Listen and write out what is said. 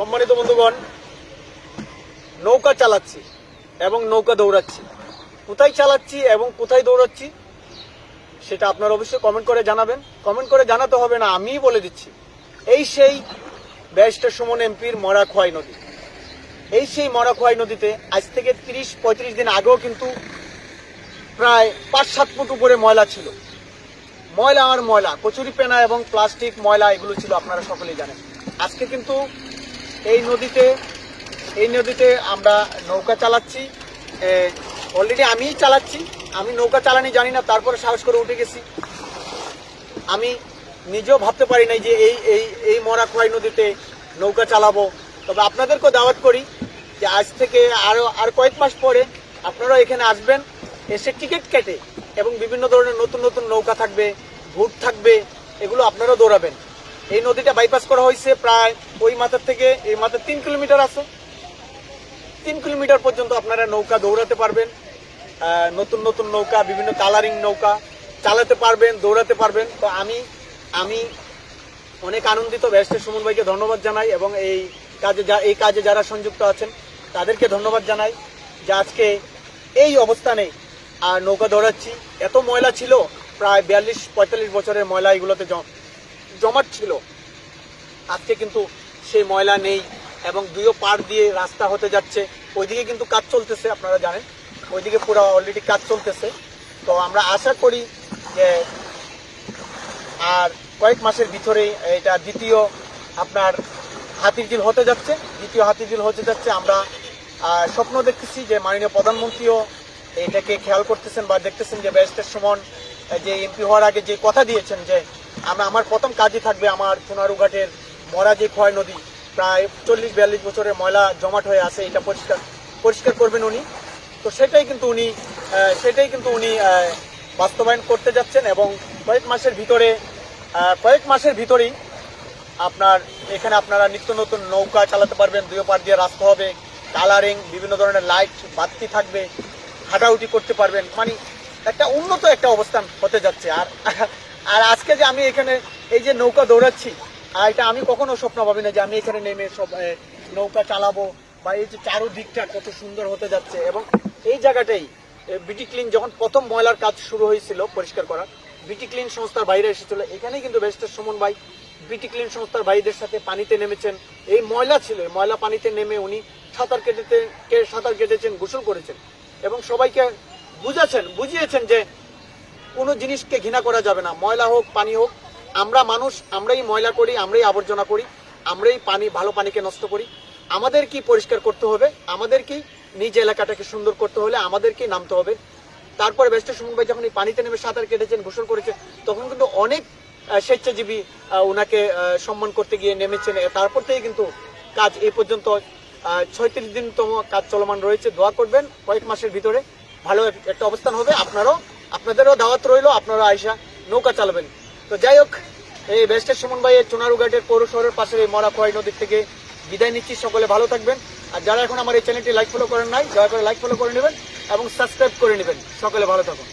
সম্মানিত বন্ধুগণ, নৌকা চালাচ্ছি এবং নৌকা দৌড়াচ্ছি। কোথায় চালাচ্ছি এবং কোথায় দৌড়াচ্ছি সেটা আপনারা অবশ্যই কমেন্ট করে জানাবেন। কমেন্ট করে জানাতে হবে না, আমিই বলে দিচ্ছি। এই সেই ব্যারিস্টার সুমন এমপির মরা খোয়াই নদী। এই সেই মরা খোয়াই নদীতে আজ থেকে তিরিশ, পঁয়ত্রিশ দিন আগেও কিন্তু প্রায় পাঁচ সাত ফুট উপরে ময়লা ছিল। ময়লা আর ময়লা কচুরি পেনা এবং প্লাস্টিক ময়লা এগুলো ছিল, আপনারা সকলেই জানেন। আজকে কিন্তু এই নদীতে এই নদীতে আমরা নৌকা চালাচ্ছি। অলরেডি আমিই চালাচ্ছি। আমি নৌকা চালানি জানি না, তারপরে সাহস করে উঠে গেছি। আমি নিজেও ভাবতে পারি নাই যে এই এই এই মরা নদীতে নৌকা চালাবো। তবে আপনাদেরকেও দাওয়াত করি যে আজ থেকে আরও, আর কয়েক মাস পরে আপনারা এখানে আসবেন, এসে টিকিট কেটে এবং বিভিন্ন ধরনের নতুন নতুন নৌকা থাকবে, ভুট থাকবে, এগুলো আপনারাও দৌড়াবেন। এই নদীটা বাইপাস করা হয়েছে প্রায় ওই মাথার থেকে, এই মাথার তিন কিলোমিটার আছে। তিন কিলোমিটার পর্যন্ত আপনারা নৌকা দৌড়াতে পারবেন। নতুন নতুন নৌকা, বিভিন্ন কালারিং নৌকা চালাতে পারবেন, দৌড়াতে পারবেন। তো আমি আমি অনেক আনন্দিত, ব্যারিস্টার সুমন ভাইকে ধন্যবাদ জানাই এবং এই কাজে যা, এই কাজে যারা সংযুক্ত আছেন, তাদেরকে ধন্যবাদ জানাই যে আজকে এই অবস্থানে আর নৌকা দৌড়াচ্ছি। এত ময়লা ছিল, প্রায় বিয়াল্লিশ পঁয়তাল্লিশ বছরের ময়লা এগুলোতে জমাট ছিল। আজকে কিন্তু সেই ময়লা নেই এবং দুইও পার দিয়ে রাস্তা হতে যাচ্ছে। ওইদিকে কিন্তু কাজ চলতেছে, আপনারা জানেন। ওইদিকে পুরো অলরেডি কাজ চলতেছে। তো আমরা আশা করি যে আর কয়েক মাসের ভিতরে এটা দ্বিতীয় আপনার হাতিঝিল হতে যাচ্ছে। দ্বিতীয় হাতিঝিল হতে যাচ্ছে। আমরা স্বপ্ন দেখতেছি যে মাননীয় প্রধানমন্ত্রীও এটাকে খেয়াল করতেছেন বা দেখতেছেন যে ব্যারিস্টার সুমন যে এমপি হওয়ার আগে যে কথা দিয়েছেন যে আমরা, আমার প্রথম কাজই থাকবে আমার সোনারুঘাটের মরা যে ক্ষয় নদী। প্রায় চল্লিশ, বিয়াল্লিশ বছরের ময়লা জমাট হয়ে আছে, এটা পরিষ্কার পরিষ্কার করবেন উনি। তো সেটাই কিন্তু উনি সেটাই কিন্তু উনি বাস্তবায়ন করতে যাচ্ছেন এবং কয়েক মাসের ভিতরে কয়েক মাসের ভিতরেই আপনার, এখানে আপনারা নিত্য নতুন নৌকা চালাতে পারবেন, দুই পার দিয়ে রাস্তা হবে, কালারিং, বিভিন্ন ধরনের লাইট, বাতি থাকবে হাঁটাউটি করতে পারবেন। মানে একটা উন্নত একটা অবস্থান হতে যাচ্ছে। আর আর আজকে যে আমি এখানে এই যে নৌকা দৌড়াচ্ছি, আর এটা আমি কখনো স্বপ্ন ভাবি না যে আমি এখানে নেমে সব নৌকা চালাবো বা এই যে চারোদিকটা কত সুন্দর হতে যাচ্ছে এবং এই জায়গাটাই বিটি ক্লিন যখন প্রথম ময়লার কাজ শুরু হয়েছিল পরিষ্কার করা বিটি ক্লিন সংস্থার বাইরে এসেছিল। এখানেই কিন্তু বেস্টের সুমন ভাই বিটি ক্লিন সংস্থার ভাইদের সাথে পানিতে নেমেছেন। এই ময়লা ছিল ময়লা পানিতে নেমে উনি সাঁতার কেটেতে সাঁতার কেটেছেন, গোসল করেছেন এবং সবাইকে বুঝাচ্ছেন, বুঝিয়েছেন যে কোনো জিনিসকে ঘৃণা করা যাবে না। ময়লা হোক, পানি হোক, আমরা মানুষ, আমরাই ময়লা করি, আমরাই আবর্জনা করি, আমরাই পানি, ভালো পানিকে নষ্ট করি। আমাদের কি পরিষ্কার করতে হবে? আমাদের কি নিজ এলাকাটাকে সুন্দর করতে হলে আমাদেরকেই নামতে হবে? তারপরে ব্যস্ত সুমন ভাই যখন এই পানিতে নেমে সাঁতার কেটেছেন, গোসল করেছেন, তখন কিন্তু অনেক স্বেচ্ছাজীবী ওনাকে সম্মান করতে গিয়ে নেমেছেন। তারপর থেকে কিন্তু কাজ এই পর্যন্ত ছয়ত্রিশ দিনতম কাজ চলমান রয়েছে। দোয়া করবেন, কয়েক মাসের ভিতরে ভালো একটা অবস্থান হবে। আপনারও আপনাদেরও দাওয়াত রইল, আপনারা আইসা নৌকা চালাবেন। তো যাই হোক, এই বেস্টের সুমন ভাইয়ের চুনারুঘাটের পৌর শহরের পাশে এই মরা খোয়াই নদীর থেকে বিদায় নিচ্ছি, সকলে ভালো থাকবেন। আর যারা এখন আমার এই চ্যানেলটি লাইক ফলো করেন নাই, দয়া করে লাইক ফলো করে নেবেন এবং সাবস্ক্রাইব করে নেবেন। সকলে ভালো থাকুন।